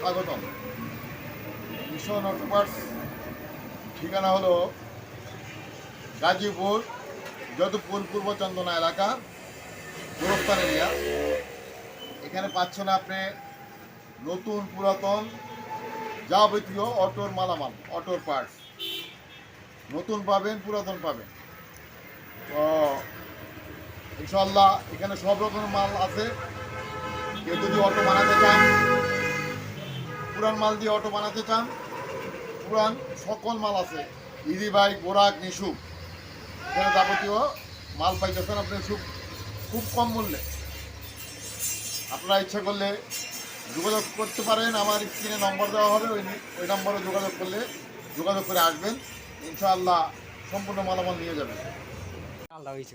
স্বাগতম। মিশন অটোপার্স ঠিকানা হলো গাজীপুর, যদুপুর, পূর্ব চন্দনা এলাকা, গোরস্থান এরিয়া। এখানে পাচ্ছেন আপনি নতুন পুরাতন যাবতীয় অটোর মালামাল, অটোর পার্টস। নতুন পাবেন, পুরাতন পাবেন। তো ইনশাল্লাহ এখানে সব রকমের মাল আছে। কেউ যদি অটো বানাতে চান পুরান মাল দিয়ে অটো বানাতে চান, পুরান সকল মাল আছে। ইজি বাইক বোরাক নিশুক এখানে যাবতীয় মাল পাইতেছেন আপনি, খুব খুব কম মূল্যে। আপনারা ইচ্ছা করলে যোগাযোগ করতে পারেন, আমার স্ক্রিনে নম্বর দেওয়া হবে, ওই ওই নম্বরে যোগাযোগ করলে যোগাযোগ করে আসবেন। ইনশাআল্লাহ সম্পূর্ণ মালামাল নিয়ে যাবেন। আল্লাহ হয়েছে?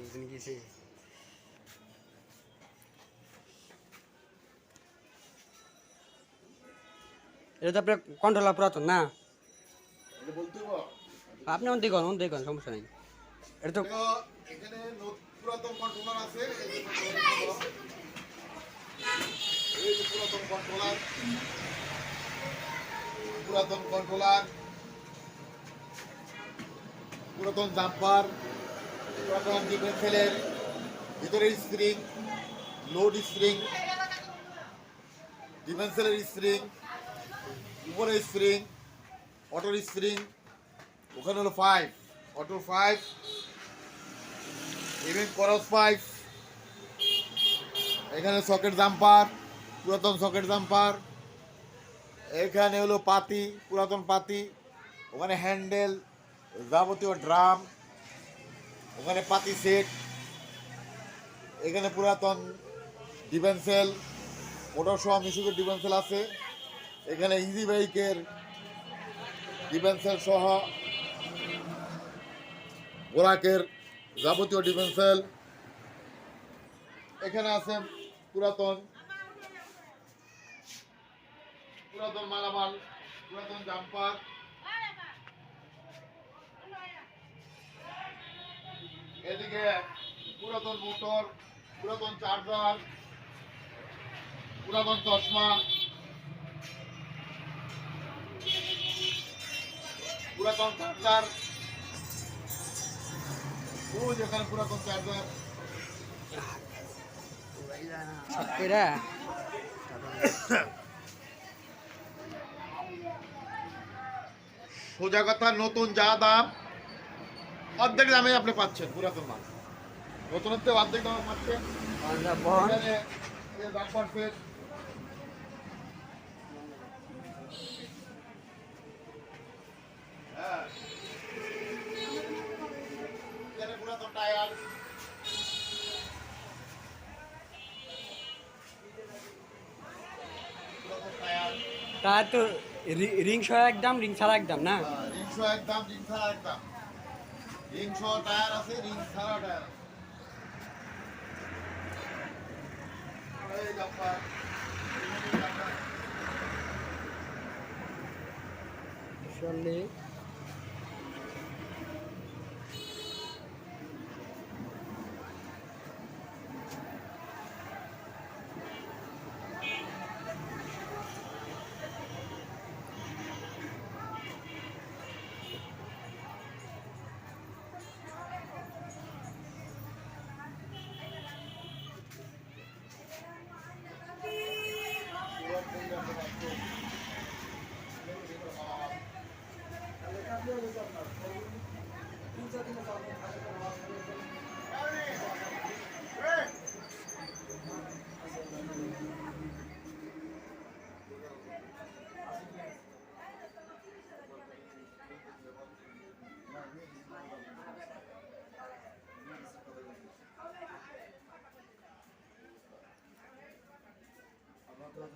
এটা তো আপনার কন্ট্রোলার পুরাতন না? আপনি অন দেখুন অন দেখুন, সমস্যা নেই এটা তো এখানে পুরাতন কন্ট্রোলার পুরাতন কন্ট্রোলার পুরাতন কন্ট্রোলার পুরাতন জাম্পার পুরাতন ডিফেন্সেলের ভিতরে স্প্রিং লোড স্প্রিং ডিফেন্সেলের স্প্রিং উপরে স্প্রিং অটোর স্প্রিং ওখানে হলো ফাইভ অটো ফাইভ ইভেন করস পাইপ এখানে সকেট জাম্পার পুরাতন সকেট জাম্পার এখানে হলো পাতি, পুরাতন পাতি, ওখানে হ্যান্ডেল যাবতীয় ড্রাম ওখানে পাতি সেট এখানে পুরাতন ডিফেন্সেল মোটর সহ মিশুকের ডিফেন্সেল আছে। এখানে ইজি বাইকের ডিফেন্সেল সহ গোরাকের যাবতীয় ডিফেন্সেল এখানে আছে পুরাতন পুরাতন মালামাল, পুরাতন জাম্পার। এদিকে পুরাতন মোটর, পুরাতন চার্জার, পুরাতন চশমা। পুরাতন চার্জার ওই যেখানে পুরাতন চার্জার এরা সোজা কথা নতুন যা দাম অর্ধেক দামে আপনি পাচ্ছেন পুরাতন মাল নতুনের থেকে অর্ধেক দামে পাচ্ছেন বহন এখানে এই রাবার সেট হ্যাঁ। এখানে পুরাতন টায়ার পুরাতন টায়ার তার তো রি- সহ একদম রিং ছাড়া একদম না রিং সহ একদম, রিং ছাড়া একদম রিং সহ টায়ার আছে রিং ছাড়া টায়ার এই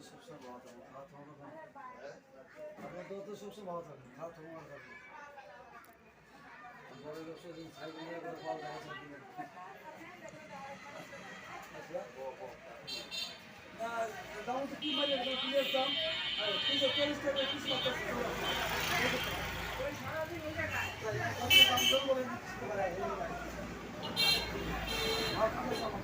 সবসময় ভালো থাকবে, খাওয়া থাকা না আপনার তো তো সবসময় ভালো থাকবে, খাওয়া থাকা ভালো থাকবে। বড় ব্যবসা দিন সাইকেল নিয়ে করে যায় না দিনে না দাম তো কি মানে কি দাম আর, তিনশো চল্লিশ টাকা ওই জায়গায় দাম তো বলে দিচ্ছি আর খাবে সামান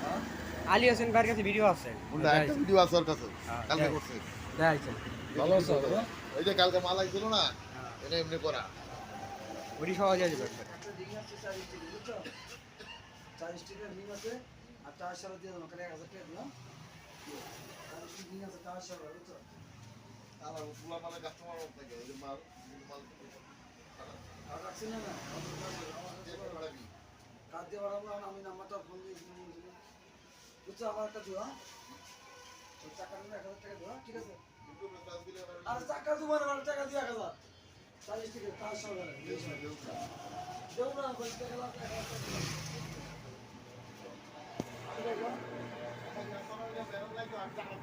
আলী হোসেন ভাইয়ের কাছে ভিডিও আছে। একটা ভিডিও আছে ওর কাছে। হ্যাঁ, কালকে করছে। দেখাইছে। ভালো আছে ওই যে কালকে মাল আইছিল না এটা এমনি করা। ওটি সহজে আছে বুঝছ চার স্টিকের রিং আছে আর চার সারা দিয়ে দেবো কালে এক হাজার টাকা দিলাম চার স্টিক রিং আছে চার সারা বুঝছ তারা পুলা মালে কাস্টমার থাকে ওই যে মাল মাল আর রাখছি না কাজ দিয়ে বাড়াবো আমি নাম্বারটা ফোন দিয়ে বুঝছ আমার একটা জোড়া? ওই টাকাটা এক হাজার টাকা হ্যাঁ? ঠিক আছে আর চাকা দু আমার টাকা দিয়ে এক হাজার দেবো না দিলাম। ঠিক আছে আর টাকা